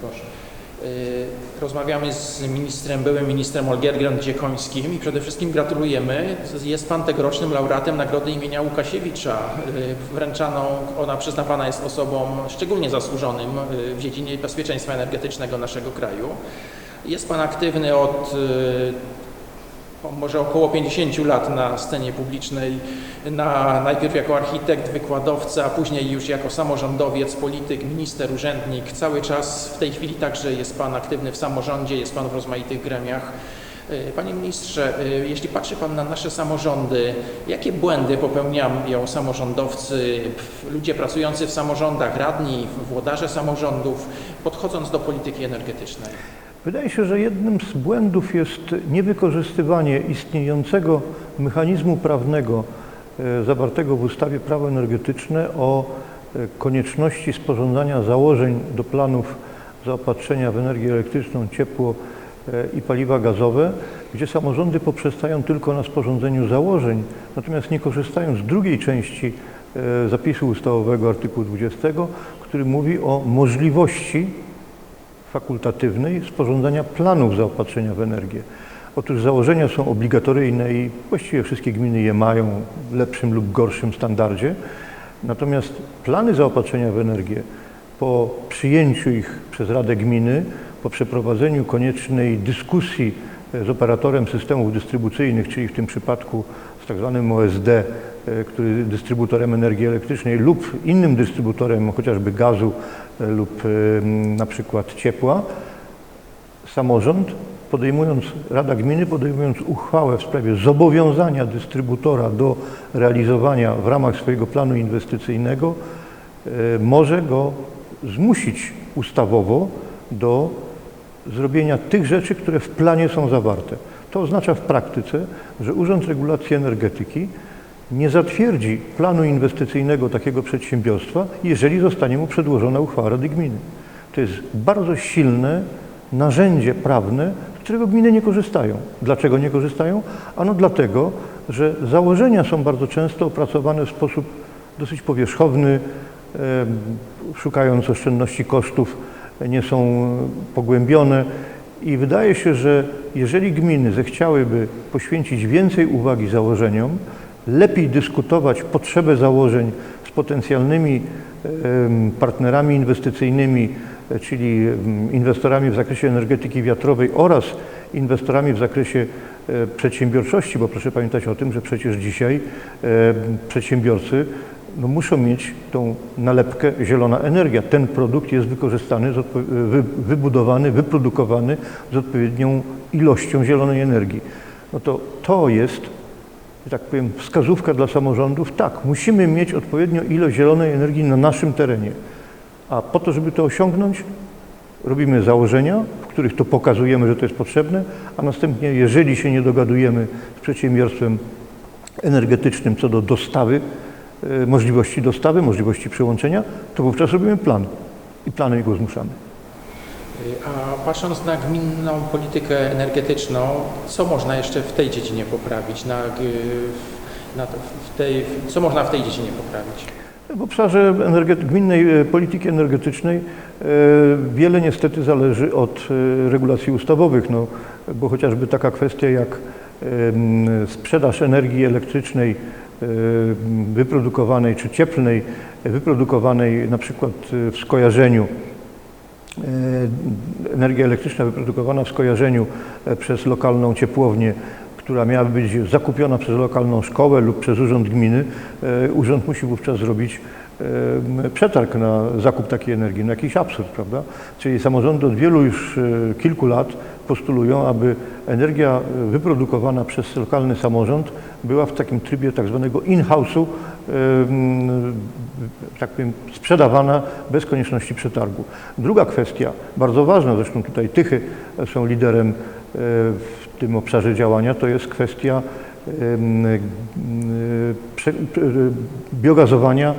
Proszę. Y, Rozmawiamy z ministrem, byłym ministrem Olgiergiem Dziekońskim i przede wszystkim gratulujemy. Jest Pan tegorocznym laureatem Nagrody imienia Łukasiewicza. Y, Wręczaną, ona przyznawana jest osobom szczególnie zasłużonym y, w dziedzinie bezpieczeństwa energetycznego naszego kraju. Jest Pan aktywny od może około 50 lat na scenie publicznej, na, najpierw jako architekt, wykładowca, a później już jako samorządowiec, polityk, minister, urzędnik. Cały czas w tej chwili także jest Pan aktywny w samorządzie, jest Pan w rozmaitych gremiach. Y, Panie ministrze, y, jeśli patrzy Pan na nasze samorządy, jakie błędy popełniają samorządowcy, ludzie pracujący w samorządach, radni, włodarze samorządów, podchodząc do polityki energetycznej? Wydaje się, że jednym z błędów jest niewykorzystywanie istniejącego mechanizmu prawnego e, zawartego w ustawie Prawo energetyczne o e, konieczności sporządzania założeń do planów zaopatrzenia w energię elektryczną, ciepło e, i paliwa gazowe, gdzie samorządy poprzestają tylko na sporządzeniu założeń, natomiast nie korzystają z drugiej części zapisu ustawowego artykułu 20, który mówi o możliwości fakultatywnej sporządzania planów zaopatrzenia w energię. Otóż założenia są obligatoryjne i właściwie wszystkie gminy je mają w lepszym lub gorszym standardzie. Natomiast plany zaopatrzenia w energię po przyjęciu ich przez Radę Gminy, po przeprowadzeniu koniecznej dyskusji e, z operatorem systemów dystrybucyjnych, czyli w tym przypadku z tak zwanym OSD, e, który dystrybutorem energii elektrycznej lub innym dystrybutorem chociażby gazu e, lub e, na przykład ciepła, samorząd podejmując, Rada Gminy podejmując uchwałę w sprawie zobowiązania dystrybutora do realizowania w ramach swojego planu inwestycyjnego, może go zmusić ustawowo do zrobienia tych rzeczy, które w planie są zawarte. To oznacza w praktyce, że Urząd Regulacji Energetyki nie zatwierdzi planu inwestycyjnego takiego przedsiębiorstwa, jeżeli zostanie mu przedłożona uchwała Rady Gminy. To jest bardzo silne narzędzie prawne, z którego gminy nie korzystają. Dlaczego nie korzystają? Ano dlatego, że założenia są bardzo często opracowane w sposób dosyć powierzchowny, szukając oszczędności kosztów, nie są pogłębione i wydaje się, że jeżeli gminy zechciałyby poświęcić więcej uwagi założeniom, lepiej dyskutować potrzebę założeń z potencjalnymi partnerami inwestycyjnymi, czyli inwestorami w zakresie energetyki wiatrowej oraz inwestorami w zakresie e, przedsiębiorczości, bo proszę pamiętać o tym, że przecież dzisiaj e, przedsiębiorcy no, muszą mieć tą nalepkę zielona energia. Ten produkt jest wykorzystany, wybudowany, wyprodukowany z odpowiednią ilością zielonej energii. No to to jest, że tak powiem, wskazówka dla samorządów. Tak, musimy mieć odpowiednią ilość zielonej energii na naszym terenie. A po to, żeby to osiągnąć, robimy założenia, w których to pokazujemy, że to jest potrzebne, a następnie, jeżeli się nie dogadujemy z przedsiębiorstwem energetycznym co do dostawy, możliwości dostawy, możliwości przyłączenia, to wówczas robimy plan i planem go zmuszamy. Y, A patrząc na gminną politykę energetyczną, co można jeszcze w tej dziedzinie poprawić? Na, g- na, to- w tej, co można w tej dziedzinie poprawić? W obszarze gminnej e, polityki energetycznej e, wiele niestety zależy od e, regulacji ustawowych, no, bo chociażby taka kwestia jak sprzedaż energii elektrycznej e, wyprodukowanej czy cieplnej, wyprodukowanej na przykład e, w skojarzeniu E, energia elektryczna wyprodukowana w skojarzeniu e, przez lokalną ciepłownię, która miała być zakupiona przez lokalną szkołę lub przez urząd gminy, e, urząd musi wówczas zrobić przetarg na zakup takiej energii. No jakiś absurd, prawda? Czyli samorządy od wielu już e, kilku lat postulują, aby energia wyprodukowana przez lokalny samorząd była w takim trybie tak zwanego in-house'u, tak powiem, sprzedawana bez konieczności przetargu. Druga kwestia, bardzo ważna, zresztą tutaj Tychy są liderem e, w tym obszarze działania, to jest kwestia e, biogazowania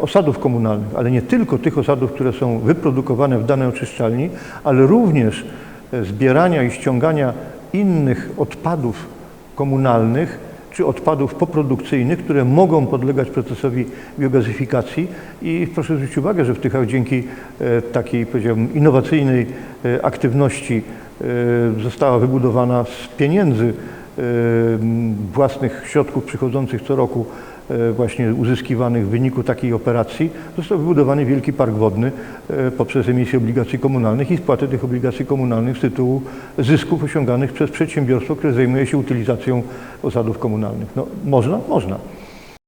osadów komunalnych, ale nie tylko tych osadów, które są wyprodukowane w danej oczyszczalni, ale również e, zbierania i ściągania innych odpadów komunalnych, czy odpadów poprodukcyjnych, które mogą podlegać procesowi biogazyfikacji. I proszę zwrócić uwagę, że w Tychach dzięki e, takiej powiedziałbym innowacyjnej e, aktywności e, została wybudowana z pieniędzy e, własnych środków przychodzących co roku e, właśnie uzyskiwanych w wyniku takiej operacji, został wybudowany wielki park wodny e, poprzez emisję obligacji komunalnych i spłatę tych obligacji komunalnych z tytułu zysków osiąganych przez przedsiębiorstwo, które zajmuje się utylizacją osadów komunalnych. No, można? Można.